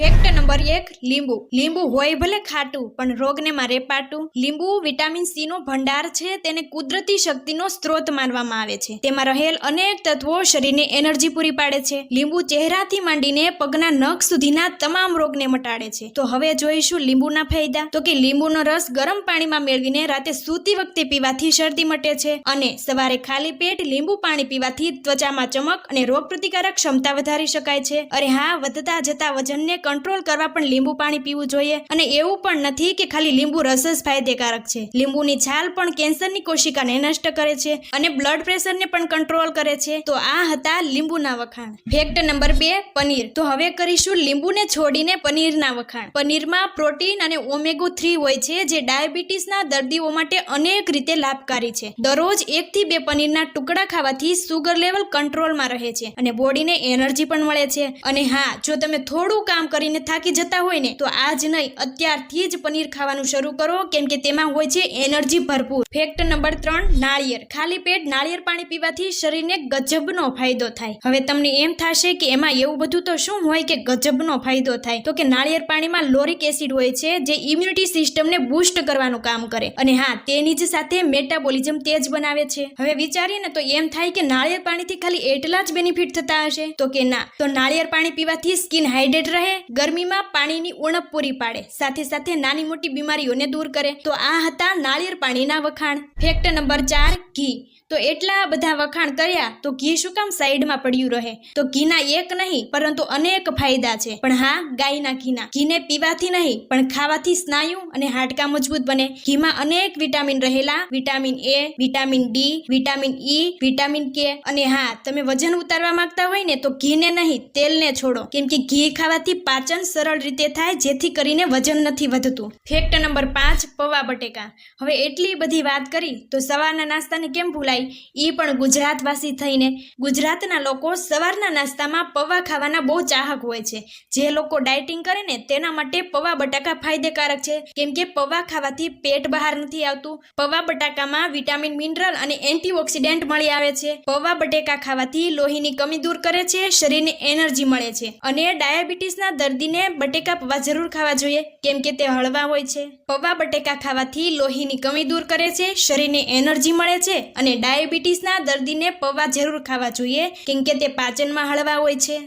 Fact number એક, લીંબુ. લીંબુ હોય ભલે ખાટું, પણ રોગને મારે પાટું લીંબુ વિટામિન સી નો ભંડાર છે, તેને કુદરતી શક્તિનો સ્ત્રોત માનવામાં આવે છે. તેમાં રહેલ અનેક તત્વો શરીરને એનર્જી પૂરી પાડે છે. લીંબુ ચહેરાથી માંડીને પગના નખ સુધીના તમામ રોગને મટાડે છે. તો હવે જોઈશું લીંબુના ફાયદા. તો કે લીંબુનો રસ ગરમ પાણીમાં મેળવીને રાતે સૂતી વખતે પીવાથી શરદી મટે છે અને સવારે ખાલી પેટ લીંબુ પાણી પીવાથી ત્વચામાં ચમક અને રોગ પ્રતિકારક ક્ષમતા વધારી શકાય છે. અરે હા, વધતા જતા વજનને કંટ્રોલ કરવા પણ લીંબુ પાણી પીવું જોઈએ. અને એવું પણ નથી કે ખાલી લીંબુ રસ જ ફાયદેકારક છે. લીંબુની છાલ પણ કેન્સરની કોશિકાને નષ્ટ કરે છે અને બ્લડ પ્રેશરને પણ કંટ્રોલ કરે છે. તો આ હતા લીંબુના વખાણ. ફેક્ટ નંબર બે, પનીર. તો હવે કરીશું લીંબુને છોડીને પનીરના વખાણ. પનીરમાં પ્રોટીન અને ઓમેગો થ્રી હોય છે જે ડાયાબિટીસના દર્દીઓ માટે અનેક રીતે લાભકારી છે. દરરોજ એકથી બે પનીરના ટુકડા ખાવાથી સુગર લેવલ કંટ્રોલમાં રહે છે અને બોડીને એનર્જી પણ મળે છે. અને હા, જો તમે થોડું કામ કરીને થાકી જતા હોય ને, તો આજ નહીં, અત્યારથી જ પનીર ખાવાનું શરૂ કરો, કેમ કે તેમાં હોય છે એનર્જી ભરપૂર. ફેક્ટ નંબર ત્રણ, નાળિયેર. ખાલી પેટ નાળિયેર પાણી પીવાથી શરીરને ગજબનો ફાયદો થાય. હવે તમને એમ થશે કે એમાં એવું બધું તો શું હોય કે ગજબનો ફાયદો થાય? તો કે નાળિયેર પાણીમાં લોરિક એસિડ હોય છે, જે ઇમ્યુનિટી સિસ્ટમને બૂસ્ટ કરવાનું કામ કરે. અને હા, તેની જ સાથે મેટાબોલિઝમ તેજ બનાવે છે. હવે વિચારીએ ને, તો એમ થાય કે નાળિયેર પાણીથી ખાલી એટલા જ બેનિફિટ થતા હશે? તો કે ના. તો નાળિયેર પાણી પીવાથી સ્કિન હાઇડ્રેટ રહે ગરમીમાં પાણીની ઉણપ પૂરી પાડે. સાથે સાથે નાની મોટી બીમારીઓને દૂર કરે. તો આ હતા નાળિયેર પાણીના વખાણ. ફેક્ટ નંબર ચાર, ઘી. તો એટલા બધા વખાણ કર્યા તો ઘી શું કામ સાઈડમાં પડ્યું રહે? તો ઘીના એક નહીં, પરંતુ અનેક ફાયદા છે. પણ હા, ગાયના ઘીના. ઘીને પીવાથી નહીં, પણ ખાવાથી સ્નાયુ અને હાડકા મજબૂત બને. ઘીમાં અનેક વિટામિન રહેલા. Vitamin A vitamin D vitamin E vitamin K અને હા, તમે વજન ઉતારવા માંગતા હોય ને તો ઘીને નહીં, તેલને છોડો. કેમ કે ઘી ખાવાથી પાચન સરળ રીતે થાય, જેથી કરીને વજન નથી વધતું. ફેક્ટ નંબર પાંચ, પૌવા બટેકા. હવે એટલી બધી વાત કરી, તો સવારના નાસ્તાને કેમ ભૂલાય? એ પણ ગુજરાતવાસી થઈને. ગુજરાતના લોકો સવારના નાસ્તામાં પૌવા ખાવાના બહુ ચાહક હોય છે. જે લોકો ડાયટિંગ કરે ને, તેના માટે પૌવા બટાકા ફાયદેકારક છે. કેમ કે પૌવા ખાવાથી પેટ બહાર નથી આવતું. પૌવા બટાકામાં વિટામિન, મિનરલ અને એન્ટીઓક્સિડન્ટ મળી આવે છે. પૌવા બટેકા ખાવાથી લોહીની કમી દૂર કરે છે, શરીરને એનર્જી મળે છે. અને ડાયાબિટીસના દર્દીને બટેકા પૌવા જરૂર ખાવા જોઈએ, કેમ કે તે હળવા હોય છે. પૌવા બટેકા ખાવાથી લોહીની કમી દૂર કરે છે, શરીરને એનર્જી મળે છે અને ડાયાબિટીસના દર્દીને પૌવા જરૂર ખાવા જોઈએ, કેમ કે તે પાચનમાં હળવા હોય છે.